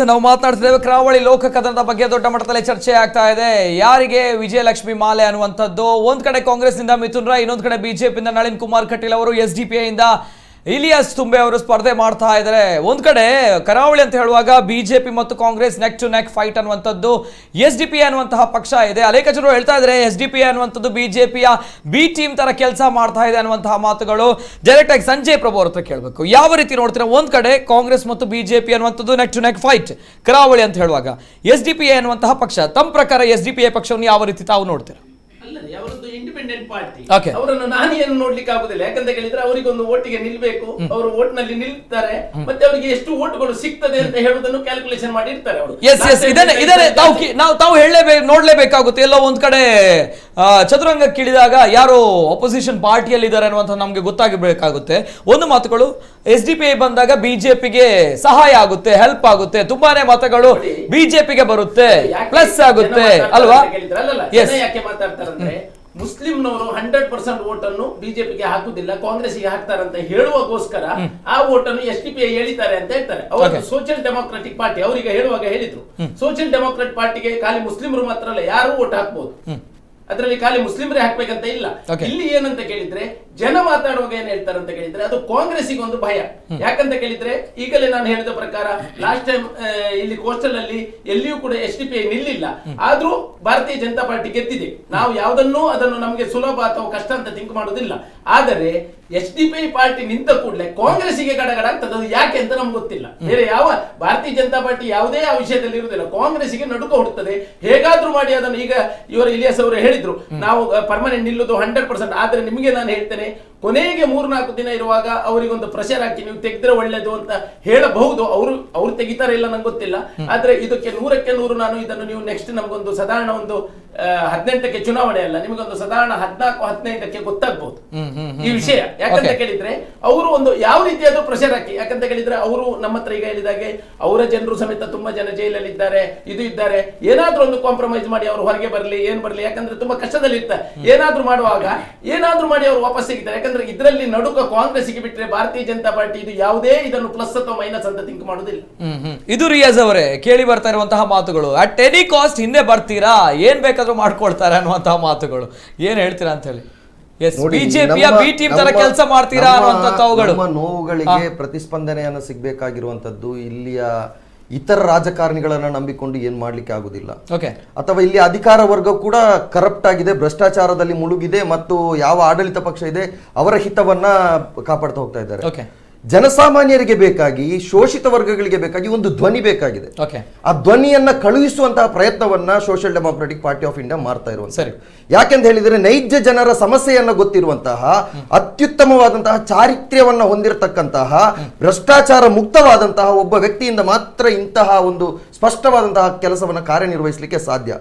ನಾವು ಮಾತನಾಡ್ತಿದ್ದೇವೆ, ಕರಾವಳಿ ಲೋಕ ಕದನದ ಬಗ್ಗೆ ದೊಡ್ಡ ಮಟ್ಟದಲ್ಲಿ ಚರ್ಚೆ ಆಗ್ತಾ ಇದೆ. ಯಾರಿಗೆ ವಿಜಯಲಕ್ಷ್ಮಿ ಮಾಲೆ ಅನ್ನುವಂಥದ್ದು? ಒಂದ್ ಕಡೆ ಕಾಂಗ್ರೆಸ್ನಿಂದ ಮಿಥುನ್ ರಾಯ್ ಇನ್ನೊಂದ್ ಕಡೆ ಬಿಜೆಪಿಯಿಂದ ನಳಿನ್ ಕುಮಾರ್ ಕಟೀಲ್ ಅವರು ಎಸ್ ಡಿ ಪಿ ಇಂದ ಇಲಿಯಾಸ್ ತುಂಬೆ ಅವರು ಸ್ಪರ್ಧೆ ಮಾಡ್ತಾ ಇದ್ದಾರೆ. ಒಂದ್ ಕಡೆ ಕರಾವಳಿ ಅಂತ ಹೇಳುವಾಗ ಬಿಜೆಪಿ ಮತ್ತು Congress neck to neck fight ಅನ್ನುವಂಥದ್ದು ಎಸ್ ಡಿ ಪಿ ಅನ್ನುವಂತಹ ಪಕ್ಷ ಇದೆ. ಅನೇಕ ಜನರು ಹೇಳ್ತಾ ಇದ್ದಾರೆ ಎಸ್ ಡಿ ಪಿ ಅನ್ನುವಂಥದ್ದು ಬಿಜೆಪಿಯ ಬಿ ಟೀಮ್ ತರ ಕೆಲಸ ಮಾಡ್ತಾ ಇದೆ ಅನ್ನುವಂತಹ ಮಾತುಗಳು. ಡೈರೆಕ್ಟ್ ಆಗಿ ಸಂಜಯ್ ಪ್ರಭು ಅವ್ರ ಹತ್ರ ಕೇಳಬೇಕು. ಯಾವ ರೀತಿ ನೋಡ್ತೀರಾ? ಒಂದ್ ಕಡೆ ಕಾಂಗ್ರೆಸ್ ಮತ್ತು ಬಿಜೆಪಿ ಅನ್ನುವಂಥದ್ದು ನೆಕ್ ಟು ನೆಕ್ ಫೈಟ್ ಕರಾವಳಿ ಅಂತ ಹೇಳುವಾಗ. ಎಸ್ ಡಿ ಪಿ ಅನ್ನುವಂತಹ ಪಕ್ಷ ತಮ್ಮ ಪ್ರಕಾರ ಎಸ್ ಡಿ ಪಿ ಎ ಪಕ್ಷವನ್ನು ಯಾವ ರೀತಿ ತಾವು ನೋಡ್ತೀರಾ? ಅಲ್ಲದೆ ಅವರದ್ದು ಇಂಡಿಪೆಂಡೆಂಟ್ ಪಾರ್ಟಿ ಅವರನ್ನು ನಾನು ಏನು ನೋಡ್ಲಿಕ್ಕೆ ಆಗುದಿಲ್ಲ. ಯಾಕಂತ ಹೇಳಿದ್ರೆ ಅವರಿಗೊಂದು ಓಟಿಗೆ ನಿಲ್ಬೇಕು. ಅವರು ಓಟ್ನಲ್ಲಿ ನಿಲ್ತಾರೆ ಮತ್ತೆ ಅವರಿಗೆ ಎಷ್ಟು ಓಟ್ಗಳು ಸಿಗ್ತದೆ ಅಂತ ಹೇಳುವುದನ್ನು ಕ್ಯಾಲ್ಕುಲೇಷನ್ ಮಾಡಿ ಇರ್ತಾರೆ ಅವರು. ಎಸ್ ಎಸ್ ಇದನ್ನೇ ಇದನ್ನೇ ತಾವು ನಾವು ತಾವು ಹೇಳಲೇಬೇಕು ನೋಡ್ಲೇಬೇಕಾಗುತ್ತೆ. ಎಲ್ಲ ಒಂದ್ ಕಡೆ ಚದುರಂಗ ಕಿಳಿದಾಗ ಯಾರು ಅಪೋಸಿಷನ್ ಪಾರ್ಟಿಯಲ್ಲಿ ಇದ್ದಾರೆ ಅನ್ನುವಂಥ ನಮಗೆ ಗೊತ್ತಾಗಬೇಕಾಗುತ್ತೆ. ಒಂದು ಮಾತುಗಳು ಎಸ್ ಡಿ ಪಿ ಐ ಬಂದಾಗ ಬಿಜೆಪಿಗೆ ಸಹಾಯ ಆಗುತ್ತೆ ಹೆಲ್ಪ್ ಆಗುತ್ತೆ. ತುಂಬಾನೇ ಮತಗಳು ಬಿಜೆಪಿಗೆ ಬರುತ್ತೆ. ಪ್ಲಸ್ ಆಗುತ್ತೆ. ಅಲ್ವಾ? ಎಸ್ ಯಾಕೆ ಮುಸ್ಲಿಂನವರು ಹಂಡ್ರೆಡ್ ಪರ್ಸೆಂಟ್ ವೋಟ್ ಅನ್ನು ಬಿಜೆಪಿಗೆ ಹಾಕುದಿಲ್ಲ ಕಾಂಗ್ರೆಸ್ಗೆ ಹಾಕ್ತಾರಂತ ಹೇಳುವಗೋಸ್ಕರ ಆ ವೋಟ್ ಅನ್ನು ಎಸ್ ಡಿ ಪಿ ಎಳಿತಾರೆ ಅಂತ ಹೇಳ್ತಾರೆ. ಅವರು. ಸೋಷಿಯಲ್ ಡೆಮೋಕ್ರೆಟಿಕ್ ಪಾರ್ಟಿ ಅವರಿಗೆ ಹೇಳುವಾಗ ಹೇಳಿದ್ರು. ಸೋಷಿಯಲ್ ಡೆಮೋಕ್ರೆಟ್ ಪಾರ್ಟಿಗೆ ಖಾಲಿ ಮುಸ್ಲಿಮರು ಮಾತ್ರ ಅಲ್ಲ ಯಾರು ವೋಟ್ ಹಾಕ್ಬಹುದು ಅದರಲ್ಲಿ ಖಾಲಿ ಮುಸ್ಲಿಮರೇ ಹಾಕ್ಬೇಕಂತ ಇಲ್ಲ. ಇಲ್ಲಿ ಏನಂತ ಕೇಳಿದ್ರೆ ಜನ ಮಾತಾಡುವಾಗ ಏನ್ ಹೇಳ್ತಾರೆ ಅಂತ ಕೇಳಿದ್ರೆ ಅದು ಕಾಂಗ್ರೆಸ್ಸಿಗೆ ಒಂದು ಭಯ ಯಾಕಂತ ಕೇಳಿದ್ರೆ ಈಗಲೇ ನಾನು ಹೇಳಿದ ಪ್ರಕಾರ ಲಾಸ್ಟ್ ಟೈಮ್ ಇಲ್ಲಿ ಕೋಸ್ಟಲ್ ಅಲ್ಲಿ ಎಲ್ಲಿಯೂ ಕೂಡ ಎಸ್ ಡಿ ಪಿ ಐ ನಿಲ್ಲಿಲ್ಲ. ಆದ್ರೂ ಭಾರತೀಯ ಜನತಾ ಪಾರ್ಟಿ ಗೆದ್ದಿದೆ. ನಾವು ಯಾವುದನ್ನೂ ಅದನ್ನು ನಮಗೆ ಸುಲಭ ಅಥವಾ ಕಷ್ಟ ಅಂತ ತಿಂಕ್ ಮಾಡೋದಿಲ್ಲ ಆದರೆ S D P I party ನಿಂತ ಕೂಡಲೇ ಕಾಂಗ್ರೆಸ್ಸಿಗೆ ಗಡಗಡ ಆಗ್ತದೆ. ಅದು ಯಾಕೆ ಅಂತ ನಮ್ಗೆ ಗೊತ್ತಿಲ್ಲ. ಬೇರೆ ಯಾವ ಭಾರತೀಯ ಜನತಾ ಪಾರ್ಟಿ ಯಾವುದೇ ಆ ವಿಷಯದಲ್ಲಿ ಇರುವುದಿಲ್ಲ. ಕಾಂಗ್ರೆಸ್ಸಿಗೆ ನಡುಕ ಹುಡುತ್ತದೆ ಹೇಗಾದ್ರೂ ಮಾಡಿ ಅದನ್ನು ಈಗ ಇವರು ಇಲಿಯಾಸ್ ಅವರು ಹೇಳಿದ್ರು. ನಾವು ಪರ್ಮನೆಂಟ್ ನಿಲ್ಲುದು ಹಂಡ್ರೆಡ್ ಪರ್ಸೆಂಟ್ ಆದ್ರೆ ನಿಮಗೆ ನಾನು ಹೇಳ್ತೇನೆ siempre ಕೊನೆಗೆ ಮೂರ್ನಾಲ್ಕು ದಿನ ಇರುವಾಗ ಅವರಿಗೊಂದು ಪ್ರೆಷರ್ ಹಾಕಿ ನೀವು ತೆಗೆದ್ರೆ ಒಳ್ಳೇದು ಅಂತ ಹೇಳಬಹುದು. ಅವರು ಅವ್ರು ತೆಗಿತಾರೆ ಇಲ್ಲ ನಂಗೆ ಗೊತ್ತಿಲ್ಲ. ಆದ್ರೆ ಇದಕ್ಕೆ ನೂರಕ್ಕೆ ನೂರು ನಾನು ಇದನ್ನು ನೀವು ನೆಕ್ಸ್ಟ್ ನಮಗೊಂದು ಸಾಧಾರಣ ಒಂದು ಹದಿನೆಂಟಕ್ಕೆ ಚುನಾವಣೆ ಅಲ್ಲ ನಿಮಗೊಂದು ಸಾಧಾರಣ ಹದಿನಾಲ್ಕು ಹದಿನೈದಕ್ಕೆ ಗೊತ್ತಾಗ್ಬಹುದು ಈ ವಿಷಯ. ಯಾಕಂತ ಕೇಳಿದ್ರೆ ಅವರು ಒಂದು ಯಾವ ರೀತಿಯಾದ ಪ್ರೆಷರ್ ಹಾಕಿ ಯಾಕಂತ ಕೇಳಿದ್ರೆ ಅವರು ನಮ್ಮ ಹತ್ರ ಈಗ ಹೇಳಿದಾಗೆ ಅವರ ಜನರು ಸಮೇತ ತುಂಬಾ ಜನ ಜೈಲಲ್ಲಿ ಇದ್ದಾರೆ ಇದು ಇದ್ದಾರೆ. ಏನಾದ್ರೂ ಒಂದು ಕಾಂಪ್ರಮೈಸ್ ಮಾಡಿ ಅವರು ಹೊರಗೆ ಬರಲಿ ಏನ್ ಬರಲಿ ಯಾಕಂದ್ರೆ ತುಂಬಾ ಕಷ್ಟದಲ್ಲಿ ಇರ್ತಾರೆ ಏನಾದ್ರೂ ಮಾಡುವಾಗ ಏನಾದ್ರೂ ಮಾಡಿ ಅವರು ವಾಪಸ್ ಸಿಗ್ತಾರೆ. ಯಾಕಂದ್ರೆ ಇದರಲ್ಲಿ ನಡುಕ ಕಾಂಗ್ರೆಸ್ಗೆ ಬಿಟ್ರೆ ಭಾರತೀಯ ಜನತಾ ಪಾರ್ಟಿ ಇದು ಯಾವುದೇ ಇದನ್ನು ಪ್ಲಸ್ ಅಥವಾ ಮೈನಸ್ ಅಂತ ಥಿಂಕ್ ಮಾಡೋದಿಲ್ಲ ಹ್ಮ್. ಇದು ರಿಯಾಜ್ ಅವರೇ ಕೇಳಿ ಬರ್ತಾ ಇರುವಂತಹ ಮಾತುಗಳು. ಅಟ್ ಎನಿ ಕಾಸ್ಟ್ ಹಿಂದೆ ಬರ್ತೀರಾ? ಏನ್ ಬೇಕಾದ್ರೂ ಮಾಡ್ಕೊಳ್ತಾರೆ ಅನ್ನುವಂತಹ ಮಾತುಗಳು. ಏನ್ ಹೇಳ್ತೀರಾ ಅಂತ ಹೇಳಿ? ಎಸ್ ನೋಡಿ, ಬಿಜೆಪಿಯ ನಮ್ಮ- ಬಿ ಟೀಮ್ ತರ ನಮ್ಮ- ಕೆಲಸ ಮಾಡ್ತೀರಾ ನಮ್ಮ- ನಮ್ಮ ನೋವುಗಳಿಗೆ ಪ್ರತಿಸ್ಪಂದನೆಯನ್ನು ಸಿಗ್ಬೇಕಾಗಿರುವಂತದ್ದು ಇಲ್ಲಿಯ ಇತರ ರಾಜಕಾರಣಿಗಳನ್ನ ನಂಬಿಕೊಂಡು ಏನು ಮಾಡ್ಲಿಕ್ಕೆ ಆಗುದಿಲ್ಲ. ಓಕೆ ಅಥವಾ ಇಲ್ಲಿ ಅಧಿಕಾರ ವರ್ಗ ಕೂಡ ಕರಪ್ಟ್ ಆಗಿದೆ ಭ್ರಷ್ಟಾಚಾರದಲ್ಲಿ ಮುಳುಗಿದೆ ಮತ್ತು ಯಾವ ಆಡಳಿತ ಪಕ್ಷ ಇದೆ ಅವರ ಹಿತವನ್ನ ಕಾಪಾಡ್ತಾ ಹೋಗ್ತಾ ಇದ್ದಾರೆ. ಓಕೆ ಜನಸಾಮಾನ್ಯರಿಗೆ ಬೇಕಾಗಿ ಶೋಷಿತ ವರ್ಗಗಳಿಗೆ ಬೇಕಾಗಿ ಒಂದು ಧ್ವನಿ ಬೇಕಾಗಿದೆ. ಆ ಧ್ವನಿಯನ್ನ ಕಳುಹಿಸುವಂತಹ ಪ್ರಯತ್ನವನ್ನ social democratic party of India ಮಾಡ್ತಾ ಇರುವಂತ ಸರಿ. ಯಾಕೆಂತ ಹೇಳಿದ್ರೆ ನೈಜ ಜನರ ಸಮಸ್ಯೆಯನ್ನ ಗೊತ್ತಿರುವಂತಹ ಅತ್ಯುತ್ತಮವಾದಂತಹ ಚಾರಿತ್ರ್ಯವನ್ನ ಹೊಂದಿರತಕ್ಕಂತಹ ಭ್ರಷ್ಟಾಚಾರ ಮುಕ್ತವಾದಂತಹ ಒಬ್ಬ ವ್ಯಕ್ತಿಯಿಂದ ಮಾತ್ರ ಇಂತಹ ಒಂದು ಸ್ಪಷ್ಟವಾದಂತಹ ಕೆಲಸವನ್ನ ಕಾರ್ಯನಿರ್ವಹಿಸಲಿಕ್ಕೆ ಸಾಧ್ಯ.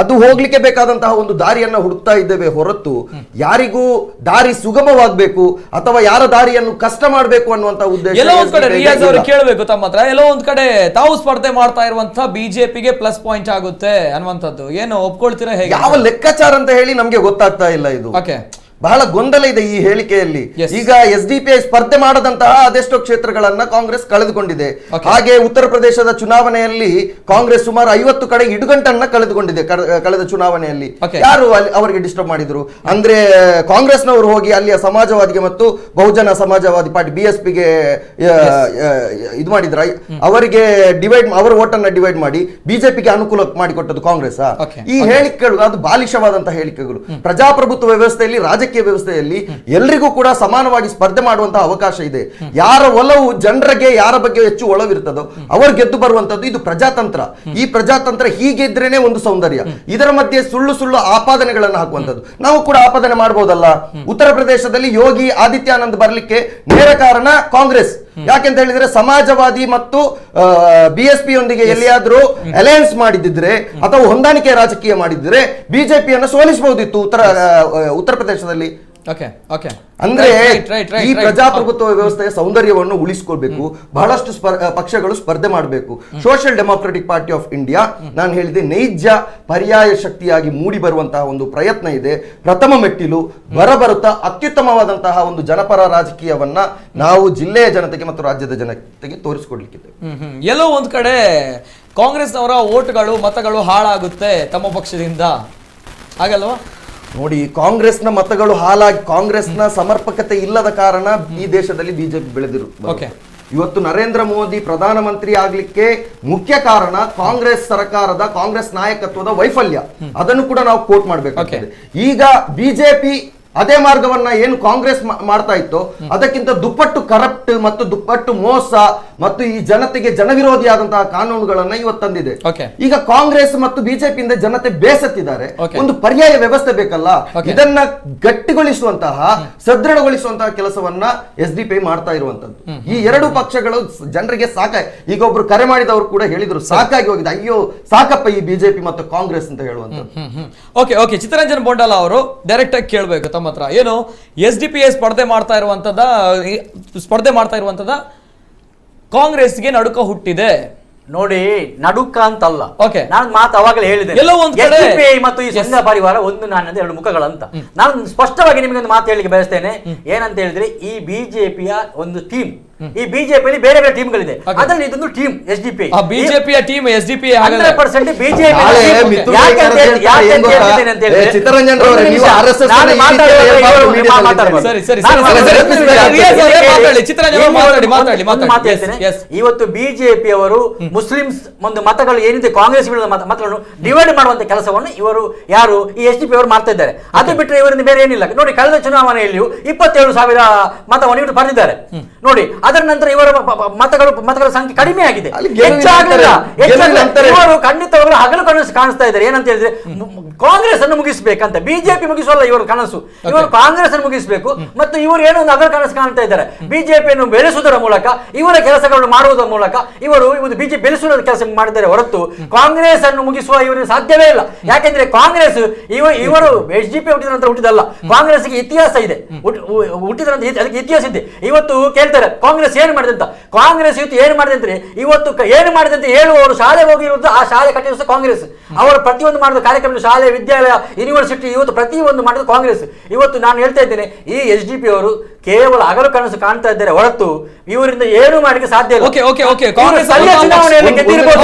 ಅದು ಹೋಗ್ಲಿಕ್ಕೆ ಬೇಕಾದಂತಹ ಒಂದು ದಾರಿಯನ್ನ ಹುಡುಕ್ತಾ ಇದ್ದೇವೆ ಹೊರತು ಯಾರಿಗೂ ದಾರಿ ಸುಗಮವಾಗಬೇಕು ಅಥವಾ ಯಾರ ದಾರಿಯನ್ನು ಕಷ್ಟ ಮಾಡಬೇಕು ಅನ್ನುವಂತಹ ಉದ್ದೇಶ ಎಲ್ಲೋ ಒಂದ್ ಕಡೆ ರಿಯಾಜ್ ಅವರು. ಕೇಳಬೇಕು ತಮ್ಮ ಹತ್ರ. ಎಲ್ಲೋ ಒಂದ್ ಕಡೆ ತಾವು ಸ್ಪರ್ಧೆ ಮಾಡ್ತಾ ಇರುವಂತಹ ಬಿಜೆಪಿಗೆ ಪ್ಲಸ್ ಪಾಯಿಂಟ್ ಆಗುತ್ತೆ ಅನ್ನುವಂಥದ್ದು. ಏನು ಒಪ್ಕೊಳ್ತೀರಾ ಹೇಗೆ? ಯಾವ ಲೆಕ್ಕಾಚಾರ ಅಂತ ಹೇಳಿ ನಮ್ಗೆ ಗೊತ್ತಾಗ್ತಾ ಇಲ್ಲ ಇದು. ಓಕೆ ಬಹಳ ಗೊಂದಲ ಇದೆ ಈ ಹೇಳಿಕೆಯಲ್ಲಿ. ಈಗ ಎಸ್ ಡಿ ಪಿ ಐ ಸ್ಪರ್ಧೆ ಮಾಡದಂತಹ ಅದೆಷ್ಟೋ ಕ್ಷೇತ್ರಗಳನ್ನ ಕಾಂಗ್ರೆಸ್ ಕಳೆದುಕೊಂಡಿದೆ. ಹಾಗೆ ಉತ್ತರ ಪ್ರದೇಶದ ಚುನಾವಣೆಯಲ್ಲಿ ಕಾಂಗ್ರೆಸ್ ಸುಮಾರು ಐವತ್ತು ಕಡೆ ಇಡುಗಂಟನ್ನ ಕಳೆದುಕೊಂಡಿದೆ ಕಡ- ಕಳೆದ ಚುನಾವಣೆಯಲ್ಲಿ. ಯಾರು ಅವರಿಗೆ ಡಿಸ್ಟರ್ಬ್ ಮಾಡಿದ್ರು? ಅಂದ್ರೆ ಕಾಂಗ್ರೆಸ್ನವರು ಹೋಗಿ ಅಲ್ಲಿಯ ಸಮಾಜವಾದಿಗೆ ಮತ್ತು Bahujan Samajwadi party B S ಪಿಗೆ ಇದು ಮಾಡಿದ್ರ? ಅವರಿಗೆ ಡಿವೈಡ್ ಅವರ ಓಟನ್ನ ಡಿವೈಡ್ ಮಾಡಿ ಬಿಜೆಪಿಗೆ ಅನುಕೂಲ ಮಾಡಿಕೊಟ್ಟದ್ದು ಕಾಂಗ್ರೆಸ್. ಈ ಹೇಳಿಕೆಗಳು ಅದು ಬಾಲಿಷವಾದಂತಹ ಹೇಳಿಕೆಗಳು. ಪ್ರಜಾಪ್ರಭುತ್ವ ವ್ಯವಸ್ಥೆಯಲ್ಲಿ ರಾಜಕೀಯ ವ್ಯವಸ್ಥೆಯಲ್ಲಿ ಎಲ್ರಿಗೂ ಕೂಡ ಸಮಾನವಾಗಿ ಸ್ಪರ್ಧೆ ಮಾಡುವಂತಹ ಅವಕಾಶ ಇದೆ. ಯಾರ ಒಲವು ಜನರಿಗೆ ಯಾರ ಬಗ್ಗೆ ಹೆಚ್ಚು ಒಲವಿರ್ತದೋ ಅವರು ಗೆದ್ದು ಬರುವಂತದ್ದು ಇದು ಪ್ರಜಾತಂತ್ರ. ಈ ಪ್ರಜಾತಂತ್ರ ಹೀಗಿದ್ರೇನೆ ಒಂದು ಸೌಂದರ್ಯ. ಇದರ ಮಧ್ಯೆ ಸುಳ್ಳು ಸುಳ್ಳು ಆಪಾದನೆಗಳನ್ನು ಹಾಕುವಂತದ್ದು ನಾವು ಕೂಡ ಆಪಾದನೆ ಮಾಡಬಹುದಲ್ಲ ಉತ್ತರ ಪ್ರದೇಶದಲ್ಲಿ ಯೋಗಿ ಆದಿತ್ಯಾನಂದ್ ಬರಲಿಕ್ಕೆ ನೇರ ಕಾರಣ ಕಾಂಗ್ರೆಸ್. ಯಾಕೆಂತ ಹೇಳಿದ್ರೆ ಸಮಾಜವಾದಿ ಮತ್ತು ಬಿ ಎಸ್ ಪಿ ಯೊಂದಿಗೆ ಎಲ್ಲಿಯಾದ್ರೂ ಅಲಯನ್ಸ್ ಮಾಡಿದ್ರೆ ಅಥವಾ ಹೊಂದಾಣಿಕೆ ರಾಜಕೀಯ ಮಾಡಿದ್ರೆ ಬಿಜೆಪಿಯನ್ನು ಸೋಲಿಸಬಹುದಿತ್ತು ಉತ್ತರ ಉತ್ತರ ಪ್ರದೇಶದಲ್ಲಿ. ಅಂದ್ರೆ ಈ ಪ್ರಜಾಪ್ರಭುತ್ವ ವ್ಯವಸ್ಥೆಯ ಸೌಂದರ್ಯವನ್ನು ಉಳಿಸ್ಕೊಳ್ಬೇಕು. ಬಹಳಷ್ಟು ಪಕ್ಷಗಳು ಸ್ಪರ್ಧೆ ಮಾಡಬೇಕು. Social democratic party of India ನಾನು ಹೇಳಿದೆ ನೈಜ ಪರ್ಯಾಯ ಶಕ್ತಿಯಾಗಿ ಮೂಡಿ ಬರುವಂತಹ ಒಂದು ಪ್ರಯತ್ನ ಇದೆ. ಪ್ರಥಮ ಮೆಟ್ಟಿಲು ಬರಬರುತ್ತಾ ಅತ್ಯುತ್ತಮವಾದಂತಹ ಒಂದು ಜನಪರ ರಾಜಕೀಯವನ್ನ ನಾವು ಜಿಲ್ಲೆಯ ಜನತೆಗೆ ಮತ್ತು ರಾಜ್ಯದ ಜನತೆಗೆ ತೋರಿಸಿಕೊಡ್ಲಿಕ್ಕಿದೆ. ಎಲ್ಲೋ ಒಂದು ಕಡೆ ಕಾಂಗ್ರೆಸ್ನವರ ಓಟ್ಗಳು ಮತಗಳು ಹಾಳಾಗುತ್ತೆ ತಮ್ಮ ಪಕ್ಷದಿಂದ. ಹಾಗಲ್ವಾ? ನೋಡಿ ಕಾಂಗ್ರೆಸ್ನ ಮತಗಳು ಹಾಲಾಗಿ ಕಾಂಗ್ರೆಸ್ನ ಸಮರ್ಪಕತೆ ಇಲ್ಲದ ಕಾರಣ ಈ ದೇಶದಲ್ಲಿ ಬಿಜೆಪಿ ಬೆಳೆದಿರು. ಇವತ್ತು ನರೇಂದ್ರ ಮೋದಿ ಪ್ರಧಾನಮಂತ್ರಿ ಆಗ್ಲಿಕ್ಕೆ ಮುಖ್ಯ ಕಾರಣ ಕಾಂಗ್ರೆಸ್ ಸರ್ಕಾರದ ಕಾಂಗ್ರೆಸ್ ನಾಯಕತ್ವದ ವೈಫಲ್ಯ. ಅದನ್ನು ಕೂಡ ನಾವು ಕೋಟ್ ಮಾಡಬೇಕಾಗ್ತದೆ. ಈಗ ಬಿಜೆಪಿ ಅದೇ ಮಾರ್ಗವನ್ನ ಏನು ಕಾಂಗ್ರೆಸ್ ಮಾಡ್ತಾ ಇತ್ತು ಅದಕ್ಕಿಂತ ದುಪ್ಪಟ್ಟು ಕರಪ್ಟ್ ಮತ್ತು ದುಪ್ಪಟ್ಟು ಮೋಸ ಮತ್ತು ಈ ಜನತೆಗೆ ಜನವಿರೋಧಿಯಾದಂತಹ ಕಾನೂನುಗಳನ್ನ ಇವತ್ತು ತಂದಿದೆ. ಈಗ ಕಾಂಗ್ರೆಸ್ ಮತ್ತು ಬಿಜೆಪಿಯಿಂದ ಜನತೆ ಬೇಸತ್ತಿದ್ದಾರೆ. ಒಂದು ಪರ್ಯಾಯ ವ್ಯವಸ್ಥೆ ಬೇಕಲ್ಲ. ಇದನ್ನ ಗಟ್ಟಿಗೊಳಿಸುವಂತಹ ಸದೃಢಗೊಳಿಸುವಂತಹ ಕೆಲಸವನ್ನ ಎಸ್ ಡಿ ಪಿ ಮಾಡ್ತಾ ಇರುವಂತದ್ದು ಈ ಎರಡು ಪಕ್ಷಗಳು ಜನರಿಗೆ ಸಾಕ ಈಗ ಒಬ್ರು ಕರೆ ಮಾಡಿದವರು ಕೂಡ ಹೇಳಿದ್ರು ಸಾಕಾಗಿ ಹೋಗಿದೆ. ಅಯ್ಯೋ ಸಾಕಪ್ಪ ಈ ಬಿಜೆಪಿ ಮತ್ತು ಕಾಂಗ್ರೆಸ್ ಅಂತ ಹೇಳುವಂತ ಓಕೆ ಓಕೆ ಚಿತ್ತರಂಜನ್ ಬೊಂಡಲ ಅವರು ಡೈರೆಕ್ಟ್ ಆಗಿ ಕೇಳಬೇಕು. ತಮ್ಮ ಹತ್ರ. ಏನು ಎಸ್ ಡಿ ಪಿ ಎ ಸ್ಪರ್ಧೆ ಮಾಡ್ತಾ ಇರುವಂತದ ಸ್ಪರ್ಧೆ ಮಾಡ್ತಾ ಇರುವಂತದ ಕಾಂಗ್ರೆಸ್ಗೆ ನಡುಕ ಹುಟ್ಟಿದೆ. ನೋಡಿ ನಡುಕ ಅಂತಲ್ಲ. ಓಕೆ. ನಾನು ಮಾತು ಅವಾಗಲೇ ಹೇಳಿದೆ ಎಲ್ಲೋ ಒಂದ್ ಕಡೆ- ಮತ್ತು ಈ. ಸಂಘ ಪರಿವಾರ ಒಂದು ನಾನು ಎರಡು ಮುಖಗಳಂತ. ನಾನು ಸ್ಪಷ್ಟವಾಗಿ ನಿಮಗೆ ಒಂದು ಮಾತು ಹೇಳಲಿಕ್ಕೆ ಬಯಸ್ತೇನೆ. ಏನಂತ ಹೇಳಿದ್ರೆ ಈ ಬಿಜೆಪಿಯ ಒಂದು ಟೀಮ್ ಈ ಬಿಜೆಪಿಯಲ್ಲಿ ಬೇರೆ ಬೇರೆ ಟೀಮ್ಗಳಿದೆ. ಗಳಿದೆ ಅದರಲ್ಲಿ ಇದೊಂದು ಟೀಮ್ ಎಸ್ ಡಿ ಪಿ. ಆ ಬಿಜೆಪಿಯ team S D P hundred percent BJP. ಇವತ್ತು ಬಿಜೆಪಿ ಅವರು ಮುಸ್ಲಿಮ್ಸ್ ಒಂದು ಮತಗಳು ಏನಿದೆ ಕಾಂಗ್ರೆಸ್ ಮತಗಳನ್ನು ಡಿವೈಡ್ ಮಾಡುವಂತ ಕೆಲಸವನ್ನು ಇವರು ಯಾರು ಈ ಎಸ್ ಡಿ ಪಿ ಅವರು ಮಾಡ್ತಾ ಇದ್ದಾರೆ. ಅದು ಬಿಟ್ಟರೆ ಇವರಿಂದ ಬೇರೆ ಏನಿಲ್ಲ. ನೋಡಿ ಕಳೆದ ಚುನಾವಣೆಯಲ್ಲಿಯೂ ಇಪ್ಪತ್ತೇಳು ಸಾವಿರ ಮತವನ್ನು ಇವರು ಪಡೆದಿದ್ದಾರೆ. ನೋಡಿ ಅದರ ನಂತರ ಇವರ ಮತಗಳು ಮತಗಳ ಸಂಖ್ಯೆ ಕಡಿಮೆ ಆಗಿದೆ. ಇವರು ಖಂಡಿತವಾಗ್ಲೂ ಹಗಲು ಕನಸು ಕಾಣಿಸ್ತಾ ಇದ್ದಾರೆ. ಏನಂತ ಹೇಳಿದ್ರೆ ಕಾಂಗ್ರೆಸ್ ಅನ್ನು ಮುಗಿಸಬೇಕಂತ. ಬಿಜೆಪಿ ಮುಗಿಸೋಲ್ಲ ಇವರು ಕನಸು. ಇವರು ಕಾಂಗ್ರೆಸ್ ಅನ್ನು ಮುಗಿಸಬೇಕು. ಮತ್ತು ಇವರು ಏನೋ ಒಂದು ಹಗಲು ಕನಸು ಕಾಣ್ತಾ ಇದ್ದಾರೆ. ಬಿಜೆಪಿಯನ್ನು ಬೆಳೆಸುವುದರ ಮೂಲಕ ಇವರ ಕೆಲಸಗಳನ್ನು ಮಾಡುವುದರ ಮೂಲಕ ಇವರು ಇವರು ಬಿಜೆಪಿ ಬೆಳೆಸುವ ಕೆಲಸ ಮಾಡಿದ್ದಾರೆ ಹೊರತು ಕಾಂಗ್ರೆಸ್ ಅನ್ನು ಮುಗಿಸುವ ಇವರಿಗೆ ಸಾಧ್ಯವೇ ಇಲ್ಲ. ಯಾಕೆಂದ್ರೆ ಕಾಂಗ್ರೆಸ್ ಇವ ಇವರು ಎಚ್ ಡಿ ಪಿ ಹುಟ್ಟಿದ ನಂತರ ಹುಟ್ಟಿದಲ್ಲ. ಕಾಂಗ್ರೆಸ್ಗೆ ಇತಿಹಾಸ ಇದೆ. ಹುಟ್- ಹುಟ್ಟಿದ ನಂತರ ಅದಕ್ಕೆ ಇತಿಹಾಸ ಇದೆ. ಇವತ್ತು ಕೇಳ್ತಾರೆ ಕಾಂಗ್ರೆಸ್ ಏನು ಮಾಡಿದೆ ಕಾಂಗ್ರೆಸ್ ಇವತ್ತು ಏನು ಮಾಡಿದೆ ಅಂದ್ರೆ ಇವತ್ತು ಏನು ಮಾಡಿದೆ ಅಂತ ಹೇಳುವವರು ಶಾಲೆ ಹೋಗಿರುವುದು ಆ ಶಾಲೆ ಕಟ್ಟಿರುವುದು ಕಾಂಗ್ರೆಸ್. ಅವರು ಪ್ರತಿಯೊಂದು ಮಾಡಿದ ಕಾರ್ಯಕ್ರಮ ಶಾಲೆ, ವಿದ್ಯಾಲಯ ಯೂನಿವರ್ಸಿಟಿ ಇವತ್ತು ಪ್ರತಿಯೊಂದು ಮಾಡಿದ ಕಾಂಗ್ರೆಸ್. ಇವತ್ತು ನಾನು ಹೇಳ್ತಾ ಇದ್ದೇನೆ, ಈ ಎಸ್ ಡಿ ಅವರು ಕೇವಲ ಅಗಲು ಕನಸು ಕಾಣ್ತಾ ಇದ್ದಾರೆ ಹೊರತು ಇವರಿಂದ ಏನು ಮಾಡಲಿಕ್ಕೆ ಸಾಧ್ಯ ಇಲ್ಲ. ಚುನಾವಣೆಯಲ್ಲಿ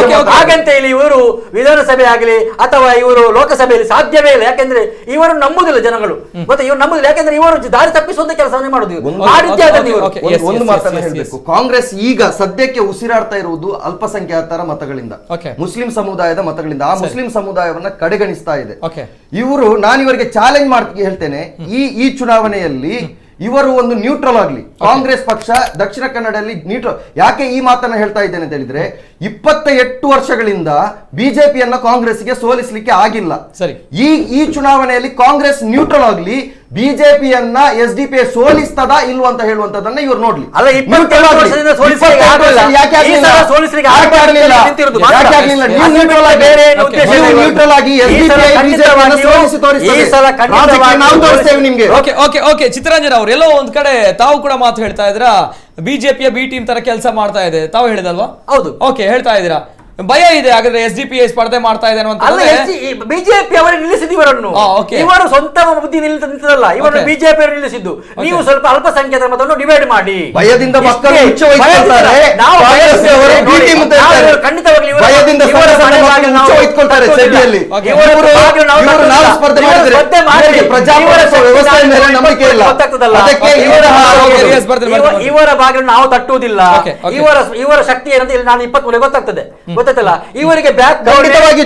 okay. ಹಾಗಂತ ಹೇಳಿ ಇವರು ವಿಧಾನಸಭೆ ಆಗಲಿ ಅಥವಾ ಇವರು ಲೋಕಸಭೆಯಲ್ಲಿ ಸಾಧ್ಯವೇ ಇಲ್ಲ. ಯಾಕೆಂದ್ರೆ ಇವರು ನಂಬುದಿಲ್ಲ ಜನಗಳು. ಮತ್ತೆ ಇವರು ನಂಬುದಿಲ್ಲ. ಯಾಕೆಂದ್ರೆ ಇವರು ದಾರಿ ತಪ್ಪಿಸುವಂತ ಕೆಲಸವನ್ನೇ ಮಾಡುದು. ಒಂದು- ಮಾತನ್ನ ಹೇಳಬೇಕು. ಕಾಂಗ್ರೆಸ್ ಈಗ ಸದ್ಯಕ್ಕೆ ಉಸಿರಾಡ್ತಾ ಇರುವುದು ಅಲ್ಪಸಂಖ್ಯಾತರ ಮತಗಳಿಂದ. ಮುಸ್ಲಿಂ ಸಮುದಾಯದ ಮತಗಳಿಂದ. ಆ ಮುಸ್ಲಿಂ ಸಮುದಾಯವನ್ನ ಕಡೆಗಣಿಸ್ತಾ ಇದೆ. ಇವರು ನಾನು ಇವರಿಗೆ ಚಾಲೆಂಜ್ ಮಾಡ್ತೀನಿ ಹೇಳ್ತೇನೆ. ಈ ಈ ಚುನಾವಣೆಯಲ್ಲಿ ಇವರು ಒಂದು ನ್ಯೂಟ್ರಲ್ ಆಗಲಿ. ಕಾಂಗ್ರೆಸ್ ಪಕ್ಷ ದಕ್ಷಿಣ ಕನ್ನಡದಲ್ಲಿ ನ್ಯೂಟ್ರಲ್ ಯಾಕೆ ಈ ಮಾತನ್ನ ಹೇಳ್ತಾ ಇದ್ದೇನೆ ಅಂತ ಹೇಳಿದ್ರೆ ಇಪ್ಪತ್ತ ಎಂಟು ವರ್ಷಗಳಿಂದ ಬಿಜೆಪಿಯನ್ನ ಕಾಂಗ್ರೆಸ್ಗೆ ಸೋಲಿಸಲಿಕ್ಕೆ ಆಗಿಲ್ಲ. ಸರಿ. ಈ ಈ ಚುನಾವಣೆಯಲ್ಲಿ ಕಾಂಗ್ರೆಸ್ ನ್ಯೂಟ್ರಲ್ ಆಗಲಿ ಬಿಜೆಪಿಯನ್ನ ಎಸ್ ಡಿ ಪಿ ಸೋಲಿಸ್ತದ ಇಲ್ವ ಅಂತ ಹೇಳುವಂತದನ್ನ ಇವ್ರು ನೋಡ್ಲಿ. ಅಲ್ಲ, ಅದು ಆಗಿ ನಿಮ್ಗೆ. ಓಕೆ ಓಕೆ ಓಕೆ ಚಿತ್ತರಂಜನ್ ಅವ್ರು ಎಲ್ಲೋ ಒಂದ್ ಕಡೆ ತಾವು ಕೂಡ ಮಾತು ಹೇಳ್ತಾ ಇದ್ರ ಬಿಜೆಪಿಯ ಬಿ ಟೀಮ್ ತರ ಕೆಲಸ ಮಾಡ್ತಾ ಇದೆ. ತಾವು ಹೇಳಿದಲ್ವಾ? ಹೌದು. ಓಕೆ ಹೇಳ್ತಾ ಇದ್ದೀರಾ? ಭಯ ಇದೆ ಹಾಗಾದ್ರೆ ಎಸ್ ಡಿ ಪಿ ಸ್ಪರ್ಧೆ ಮಾಡ್ತಾ ಇದೆ ಅಲ್ಲ ಬಿಜೆಪಿ ಅವರೇ ನಿಲ್ಲಿಸಿದ್ದು ಇವರನ್ನು. ಇವರು ಸ್ವಂತ ಬುದ್ಧಿ ನಿಲ್ಲಿಸಲ್ಲ ಇವರು ಬಿಜೆಪಿ ಅವರು ನಿಲ್ಲಿಸಿದ್ದು. ನೀವು ಸ್ವಲ್ಪ ಅಲ್ಪಸಂಖ್ಯಾತರ ಮತವನ್ನು ಡಿವೈಡ್ ಮಾಡಿ. ಭಯದಿಂದ. ಖಂಡಿತವಾಗ್ಲೂ ಇವರ- ಬಾಗಿಲು ನಾವು ತಟ್ಟುವುದಿಲ್ಲ. ಇವರ ಇವರು- ಶಕ್ತಿ ಏನಂತ ಇಲ್ಲಿ ನಾನು ಇಪ್ಪತ್ತ್ ಮೂರು ಗೊತ್ತಾಗ್ತದೆ ಗೊತ್ತಾಯ್ತಲ್ಲ ಇವರಿಗೆ ಬ್ಯಾಕ್ ಖಂಡಿತವಾಗಿ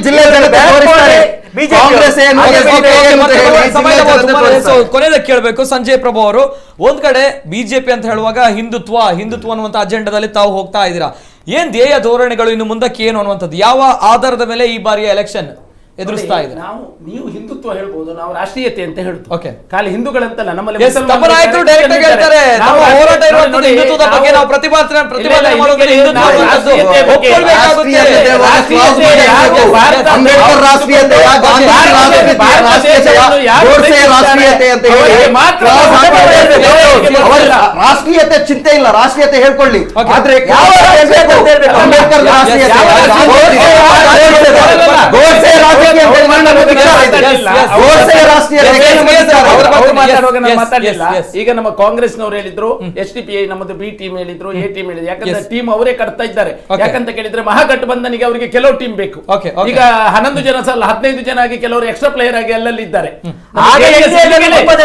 ಕೇಳಬೇಕು ಸಂಜಯ್ ಪ್ರಭು ಅವರು ಒಂದ್ ಕಡೆ ಬಿಜೆಪಿ ಅಂತ ಹೇಳುವಾಗ ಹಿಂದುತ್ವ ಹಿಂದುತ್ವ ಅನ್ನುವಂತ ಅಜೆಂಡಾದಲ್ಲಿ ತಾವು ಹೋಗ್ತಾ ಇದ್ದೀರಾ? ಏನ್ ಧ್ಯೇಯ ಧೋರಣೆಗಳು ಇನ್ನು ಮುಂದಕ್ಕೆ ಏನು ಅನ್ನುವಂಥದ್ದು? ಯಾವ ಆಧಾರದ ಮೇಲೆ ಈ ಬಾರಿಯ ಎಲೆಕ್ಷನ್ ಎದುರಿಸ್ತಾ ಇದೆ. ನಾವು ನೀವು ಹಿಂದುತ್ವ ಹೇಳ್ಬೋದು ನಾವು ರಾಷ್ಟ್ರೀಯತೆ ಅಂತ ಹೇಳುದು ಓಕೆ ಖಾಲಿ ಹಿಂದೂಗಳಂತಲ್ಲ ನಮ್ಮಲ್ಲಿ ನಮ್ಮ ನಾಯಕರು ಇದ್ದಾರೆ, ಆಗಿ ಹೇಳ್ತಾರೆ. ನಮ್ಮ ನಾವು ಹೋರಾಟ ರಾಷ್ಟ್ರೀಯ- ಇರುವಂತದ್ದು ಹಿಂದುತ್ವದ ಬಗ್ಗೆ ನಾವು ನಾವು ಅನ್ನೋದು ರಾಷ್ಟ್ರೀಯತೆ ಚಿಂತೆ ಇಲ್ಲ. ರಾಷ್ಟ್ರೀಯತೆ ಹೇಳ್ಕೊಳ್ಳಿ. ಆದ್ರೆ ಯಾವ ಅಂಬೇಡ್ಕರ್ ರಾಷ್ಟ್ರೀಯತೆ. ಈಗ ನಮ್ಮ ಕಾಂಗ್ರೆಸ್ ನವರು ಹೇಳಿದ್ರು ಎಸ್ ಡಿ ಪಿ ಐ ನಮ್ಮದು ಬಿ ಟೀಮ್ ಹೇಳಿದ್ರು ಎ ಟೀಮ್ ಹೇಳಿದ್ರು. ಯಾಕಂದ್ರೆ ಟೀಮ್ ಅವರೇ ಕಟ್ತಾ ಇದ್ದಾರೆ. ಯಾಕಂತ ಕೇಳಿದ್ರೆ ಮಹಾಗಠಬಂಧನಿಗೆ ಅವರಿಗೆ ಕೆಲವು ಟೀಮ್ ಬೇಕು. ಈಗ ಹನ್ನೊಂದು ಜನ ಸಲ ಹದಿನೈದು ಜನ ಆಗಿ ಕೆಲವರು ಎಕ್ಸ್ಟ್ರಾ ಪ್ಲೇಯರ್ ಆಗಿ ಅಲ್ಲಲ್ಲಿ ಇದ್ದಾರೆ. ಆಗ NDA ಯಲ್ಲಿ ಜನ ಇದ್ದಾರೆ.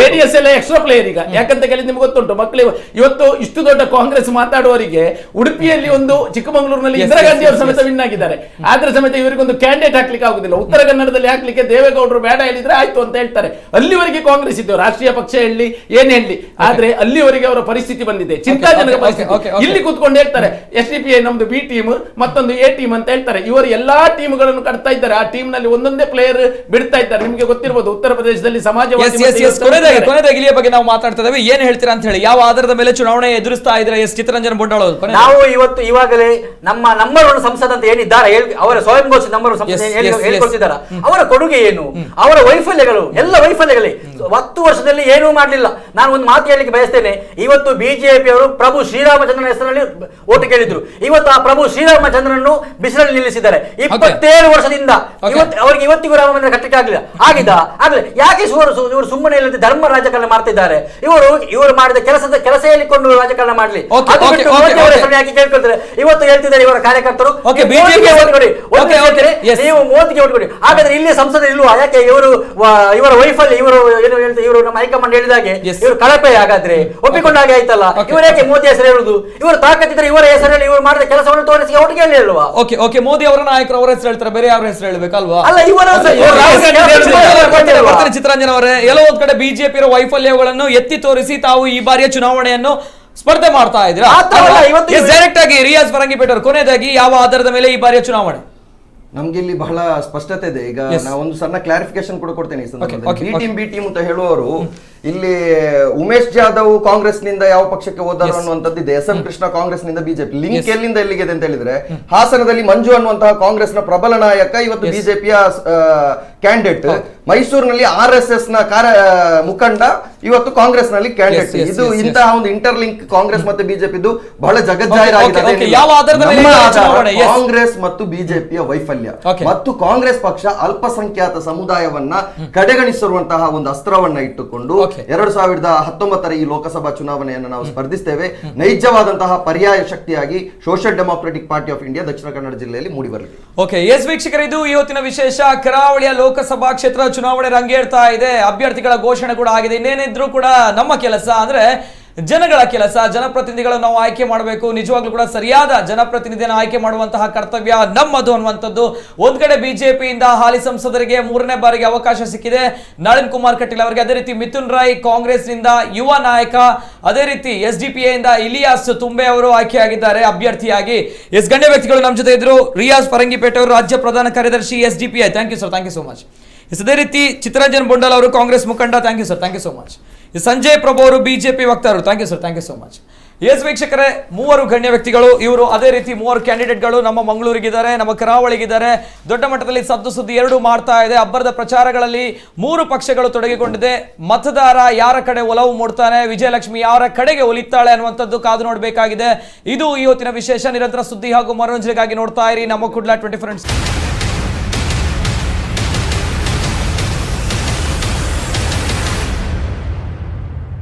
ಜೆಡಿಎಸ್ ಎಲ್ಲ ಎಕ್ಸ್ಟ್ರಾ ಪ್ಲೇಯರ್ ಈಗ. ಯಾಕಂತ ಕೇಳಿದ್ರೆ ನಿಮ್ಗೆ ಗೊತ್ತುಂಟು ಮಕ್ಕಳು ಇವತ್ತು ಇಷ್ಟು ದೊಡ್ಡ ಕಾಂಗ್ರೆಸ್ ಮಾತಾಡುವವರಿಗೆ ಉಡುಪಿಯಲ್ಲಿ ಒಂದು ಚಿಕ್ಕಮಗಳೂರಿನಲ್ಲಿ ಇಂದಿರಾ ಗಾಂಧಿ ಅವರು ಸಮೇತ ವಿನ್ ಆಗಿದ್ದಾರೆ. ಆದ್ರೆ ಸಮೇತ ಇವರಿಗೊಂದು ಕ್ಯಾಂಡಿಡೇಟ್ ಹಾಕ್ಲಿಕ್ಕೆ ಆಗುದಿಲ್ಲ. ಉತ್ತರ ಕನ್ನಡದಲ್ಲಿ ಹಾಕ್ಲಿಕ್ಕೆ ದೇವೇಗೌಡರು ಬೇಡ ಹೇಳಿದ್ರೆ ಆಯ್ತು ಅಂತ ಹೇಳ್ತಾರೆ. ಅಲ್ಲಿವರೆಗೆ ಕಾಂಗ್ರೆಸ್ ಇದ್ದೇವೆ ರಾಷ್ಟ್ರೀಯ ಪಕ್ಷ ಹೇಳಿ ಏನ್ ಹೇಳಿ? ಆದ್ರೆ ಅಲ್ಲಿವರೆಗೆ ಅವರ ಪರಿಸ್ಥಿತಿ ಬಂದಿದೆ. ಚಿಂತಾಜನಕ ಪರಿಸ್ಥಿತಿ. ಇಲ್ಲಿ ಕೂತ್ಕೊಂಡು ಹೇಳ್ತಾರೆ ಎಸ್ ಡಿ ಪಿ ಐ ನಮ್ದು ಬಿ ಟೀಮ್ ಮತ್ತೊಂದು ಎ ಟೀಮ್ ಅಂತ ಹೇಳ್ತಾರೆ. ಇವರು ಎಲ್ಲಾ ಟೀಮ್ಗಳನ್ನು ಕಟ್ತಾ ಇದ್ದಾರೆ. ಆ ಟೀಮ್ನಲ್ಲಿ ಒಂದೊಂದೇ ಪ್ಲೇಯರ್ ಬಿಡ್ತಾ ಇದ್ದಾರೆ. ನಿಮಗೆ ಗೊತ್ತಿರಬಹುದು ಉತ್ತರ ಪ್ರದೇಶದಲ್ಲಿ ಸಮಾಜವಾದಿ ಕೊನೆದಾಗಿ ಕೊನೆದಾಗಿ ಬಗ್ಗೆ ನಾವು ಮಾತಾಡ್ತಾ ಇದ್ದೇವೆ. ಏನ್ ಹೇಳ್ತೀರಾ ಅಂತ ಹೇಳಿ. ಯಾವ ಆಧಾರದ ಮೇಲೆ ಚುನಾವಣೆ ಎದುರಿಸ್ತಾ ಇದ್ರೆ ಎಸ್ ಚಿತ್ತರಂಜನ್ ಬಂಡಾಳ ನಾವು ಇವತ್ತು ಇವಾಗಲೇ ನಮ್ಮ ನಂಬರ್ ಒನ್ ಸಂಸದ ಅಂತ ಏನಿದ್ದಾರೆ ಹೇಳ್- ಅವರ ಸ್ವಯಂ ಘೋಷ ನಂಬರ್ ಸಂಸದ. ಹೇಳಿಕೊಳ್ತಿದ್ದಾರ? ಅವರ ಕೊಡುಗೆ ಏನು? ಅವರ ವೈಫಲ್ಯಗಳು? ಎಲ್ಲ ವೈಫಲ್ಯಗಳೇ? ಹತ್ತು ವರ್ಷದಲ್ಲಿ ಏನೂ ಮಾಡಲಿಲ್ಲ. ನಾನು ಒಂದು ಮಾತು ಹೇಳಲಿಕ್ಕೆ ಬಯಸ್ತೇನೆ. ಇವತ್ತು ಬಿಜೆಪಿ ಅವರು ಪ್ರಭು ಶ್ರೀರಾಮಚಂದ್ರನ ಹೆಸರಲ್ಲಿ ಓಟು ಕೇಳಿದ್ರು. ಇವತ್ತು ಆ ಪ್ರಭು ಶ್ರೀರಾಮಚಂದ್ರನನ್ನು ಬಿಸಿಲಲ್ಲಿ ನಿಲ್ಲಿಸಿದ್ದಾರೆ. ಇಪ್ಪತ್ತೇಳು ವರ್ಷದಿಂದ ಇವತ್ತು ಅವರಿಗೆ ಇವತ್ತಿಗೂ ರಾಮ ಮಂದಿರ ಕಟ್ಟಕ್ಕೆ ಆಗಲಿಲ್ಲ. ಆಗಿದ ಆಗಲಿ ಯಾಕೆ ಇವರು ಇವರು ಸುಮ್ಮನೆ ಇಲ್ಲದೆ ಧರ್ಮ ರಾಜಕಾರಣ ಮಾಡ್ತಿದ್ದಾರೆ. ಇವರು ಇವರು ಮಾಡಿದ ಕೆಲಸದ ಕೆಲಸ ಹೇಳಿಕೊಂಡು ರಾಜಕಾರಣ ಮಾಡಲಿ. ಯಾಕೆ ಕೇಳ್ಕೊಳ್ತಾರೆ? ಇವತ್ತು ಹೇಳ್ತಿದ್ದಾರೆ ಇವರ ಕಾರ್ಯಕರ್ತರು. ನೀವು ಮೋದಿಗೆ ಓಟ್ ಕೊಡಿ. ಒಂದು Okay, okay, ಹೇಳ್ತೀನಿ, yes. ನೀವು ಮೋದಿಗೆ ಓಟ್ ಕೊಡಿ. ಹಾಗಾದ್ರೆ ಇಲ್ಲಿ ಸಂಸದ ಇಲ್ವಾ? ಯಾಕೆ ಇವರು ಇವರ ವೈಫಲ್ಯ ಇವರು ಏನು ಹೇಳ್ತಾರೆ ಇವರು ನಮ್ಮ ಹೈಕಮಾಂಡ್ ಹೇಳಿದಾಗೆ ಹಾಗೆ ಇವರು ಕಳಪೆ ಹಾಗಾದ್ರೆ. ಒಪ್ಪಿಕೊಂಡ ಹಾಗೆ ಆಯ್ತಲ್ಲ. ಇವರು ಯಾಕೆ ಮೋದಿ ಹೆಸರು ಹೇಳುದು? ಇವರು ತಾಕತ್ತಿದ್ರೆ ಇವರ ಹೆಸರಲ್ಲಿ ಇವರು ಮಾಡಿದ ಕೆಲಸವನ್ನು ತೋರಿಸಿ ಒಟ್ಟಿಗೆ ಹೇಳುವ? ಓಕೆ ಓಕೆ ಮೋದಿ ಅವರ ನಾಯಕರು ಅವರ ಹೆಸರು ಹೇಳ್ತಾರೆ ಬೇರೆ ಯಾರ ಹೆಸರು ಹೇಳ್ಬೇಕಲ್ವಾ? ಅಲ್ಲ ಇವರ ಹೆಸರು ಚಿತ್ತರಂಜನ್ ಅವರೇ ಎಲ್ಲೋ ಒಂದ್ ಕಡೆ ಬಿಜೆಪಿ ವೈಫಲ್ಯಗಳನ್ನು ಎತ್ತಿ ತೋರಿಸಿ ತಾವು ಈ ಬಾರಿಯ ಚುನಾವಣೆಯನ್ನು ಸ್ಪರ್ಧೆ ಮಾಡ್ತಾ ಇದ್ದೀರಾ? ಡೈರೆಕ್ಟ್ ಆಗಿ ರಿಯಾಜ್ ಫರಂಗಿಪೇಟ್ ಅವರು ಕೊನೆಯದಾಗಿ ಯಾವ ಆಧಾರದ ಮೇಲೆ ಈ ಬಾರಿಯ ಚುನಾವಣೆ? ನಮ್ಗೆ ಇಲ್ಲಿ ಬಹಳ ಸ್ಪಷ್ಟತೆ ಇದೆ ಈಗ ನಾವು ಒಂದು ಸಣ್ಣ ಕ್ಲಾರಿಫಿಕೇಶನ್ ಕೂಡ ಕೊಡ್ತೇನೆ ಈ ಸಂದರ್ಭದಲ್ಲಿ. ಬಿ. ಟೀಮ್ ಬಿ ಟೀಮ್ ಅಂತ ಹೇಳುವವರು ಇಲ್ಲಿ ಉಮೇಶ್ ಜಾಧವ್ ಕಾಂಗ್ರೆಸ್ನಿಂದ ಯಾವ ಪಕ್ಷಕ್ಕೆ ಹೋದರು ಅನ್ನುವಂಥದ್ದು ಇದೆ. ಎಸ್ ಎಂ ಕೃಷ್ಣ ಕಾಂಗ್ರೆಸ್ನಿಂದ ಬಿಜೆಪಿ ಲಿಂಕ್ ಎಲ್ಲಿಂದ ಎಲ್ಲಿಂದ ಎಲ್ಲಿಗಿದೆ ಅಂತ ಹೇಳಿದ್ರೆ ಹಾಸನದಲ್ಲಿ ಮಂಜು ಅನ್ನುವಂತಹ ಕಾಂಗ್ರೆಸ್ನ ಪ್ರಬಲ ನಾಯಕ ಇವತ್ತು ಬಿಜೆಪಿಯ ಕ್ಯಾಂಡಿಡೇಟ್ ಮೈಸೂರಿನಲ್ಲಿ ಆರ್ ಎಸ್ ಎಸ್ನ ಕಾರ್ಯ ಮುಖಂಡ ಇವತ್ತು ಕಾಂಗ್ರೆಸ್ನಲ್ಲಿ ಕ್ಯಾಂಡಿಡೇಟ್ ಇದು. ಇಂತಹ ಒಂದು ಇಂಟರ್ಲಿಂಕ್ ಕಾಂಗ್ರೆಸ್ ಮತ್ತೆ ಬಿಜೆಪಿದು ಬಹಳ ಜಗಜ್ಜಾಹಿರ. ಕಾಂಗ್ರೆಸ್ ಮತ್ತು ಬಿಜೆಪಿಯ ವೈಫಲ್ಯ. ಮತ್ತು ಕಾಂಗ್ರೆಸ್ ಪಕ್ಷ ಅಲ್ಪಸಂಖ್ಯಾತ ಸಮುದಾಯವನ್ನ ಕಡೆಗಣಿಸಿರುವಂತಹ ಒಂದು ಅಸ್ತ್ರವನ್ನ ಇಟ್ಟುಕೊಂಡು. ಎರಡು ಸಾವಿರದ ಹತ್ತೊಂಬತ್ತರ ಈ ಲೋಕಸಭಾ ಚುನಾವಣೆಯನ್ನು ನಾವು ಸ್ಪರ್ಧಿಸ್ತೇವೆ. ನೈಜವಾದಂತಹ ಪರ್ಯಾಯ ಶಕ್ತಿಯಾಗಿ social democratic party of India Dakshina Kannada ಜಿಲ್ಲೆಯಲ್ಲಿ ಮೂಡಿ ಬರಲಿ. ಓಕೆ ಎಸ್ ವೀಕ್ಷಕರ ಇದು ಇವತ್ತಿನ ವಿಶೇಷ ಕರಾವಳಿಯ ಲೋಕಸಭಾ ಕ್ಷೇತ್ರ ಚುನಾವಣೆ ರಂಗೇರ್ತಾ ಇದೆ. ಅಭ್ಯರ್ಥಿಗಳ ಘೋಷಣೆ ಕೂಡ ಆಗಿದೆ. ಇನ್ನೇನಿದ್ರು ಕೂಡ ನಮ್ಮ ಕೆಲಸ ಅಂದ್ರೆ ಜನಗಳ ಕೆಲಸ, ಜನಪ್ರತಿನಿಧಿಗಳನ್ನು ನಾವು ಆಯ್ಕೆ ಮಾಡಬೇಕು. ನಿಜವಾಗ್ಲೂ ಕೂಡ ಸರಿಯಾದ ಜನಪ್ರತಿನಿಧಿಯನ್ನು ಆಯ್ಕೆ ಮಾಡುವಂತಹ ಕರ್ತವ್ಯ ನಮ್ಮದು ಅನ್ನುವಂಥದ್ದು. ಒಂದ್ ಕಡೆ ಬಿಜೆಪಿಯಿಂದ ಹಾಲಿ ಸಂಸದರಿಗೆ ಮೂರನೇ ಬಾರಿಗೆ ಅವಕಾಶ ಸಿಕ್ಕಿದೆ. ನಳಿನ್ ಕುಮಾರ್ ಕಟೀಲ್ ಅವರಿಗೆ ಅದೇ ರೀತಿ ಮಿಥುನ್ ರಾಯ್ ಕಾಂಗ್ರೆಸ್ನಿಂದ ಯುವ ನಾಯಕ, ಅದೇ ರೀತಿ ಎಸ್ ಡಿ ಇಲಿಯಾಸ್ ತುಂಬೆ ಅವರು ಆಯ್ಕೆಯಾಗಿದ್ದಾರೆ ಅಭ್ಯರ್ಥಿಯಾಗಿ. ಎಸ್ ಗಣ್ಯ ವ್ಯಕ್ತಿಗಳು ನಮ್ಮ ಜೊತೆ ಇದ್ರು. ರಿಯಾಜ್ ಫರಂಗಿಪೇಟೆ ಅವರು ರಾಜ್ಯ ಪ್ರಧಾನ ಕಾರ್ಯದರ್ಶಿ S D P I thank you sir thank you so much yes ಅದೇ ರೀತಿ ಚಿತ್ತರಂಜನ್ ಬೊಂಡಲ್ ಅವರು ಕಾಂಗ್ರೆಸ್ ಮುಖಂಡ. Thank you sir thank you so much Sanjay Prabhu ಅವರು ಬಿಜೆಪಿ ವಕ್ತಾರರು. Thank you sir thank you so much yes ವೀಕ್ಷಕರೇ, ಮೂವರು ಗಣ್ಯ ವ್ಯಕ್ತಿಗಳು, ಇವರು ಅದೇ ರೀತಿ ಮೂವರು ಕ್ಯಾಂಡಿಡೇಟ್ಗಳು ನಮ್ಮ ಮಂಗಳೂರಿಗಿದ್ದಾರೆ, ನಮ್ಮ ಕರಾವಳಿಗಿದ್ದಾರೆ. ದೊಡ್ಡ ಮಟ್ಟದಲ್ಲಿ ಸದ್ದು ಸುದ್ದಿ ಎರಡು ಮಾಡ್ತಾ ಇದೆ. ಅಬ್ಬರದ ಪ್ರಚಾರಗಳಲ್ಲಿ ಮೂರು ಪಕ್ಷಗಳು ತೊಡಗಿಕೊಂಡಿದೆ. ಮತದಾರ ಯಾರ ಕಡೆ ಒಲವು ಮೂಡ್ತಾನೆ, ವಿಜಯಲಕ್ಷ್ಮಿ ಯಾರ ಕಡೆಗೆ ಒಲಿತಾಳೆ ಅನ್ನುವಂಥದ್ದು ಕಾದು ನೋಡಬೇಕಾಗಿದೆ. ಇದು ಇವತ್ತಿನ ವಿಶೇಷ, ನಿರಂತರ ಸುದ್ದಿ ಹಾಗೂ ಮನೋರಂಜನೆಗಾಗಿ ನೋಡ್ತಾ ಇರಿ. ನಮ್ಮ ಕುಡ್ಲಾ ಟ್ವೆಂಟಿ ಫೋರ್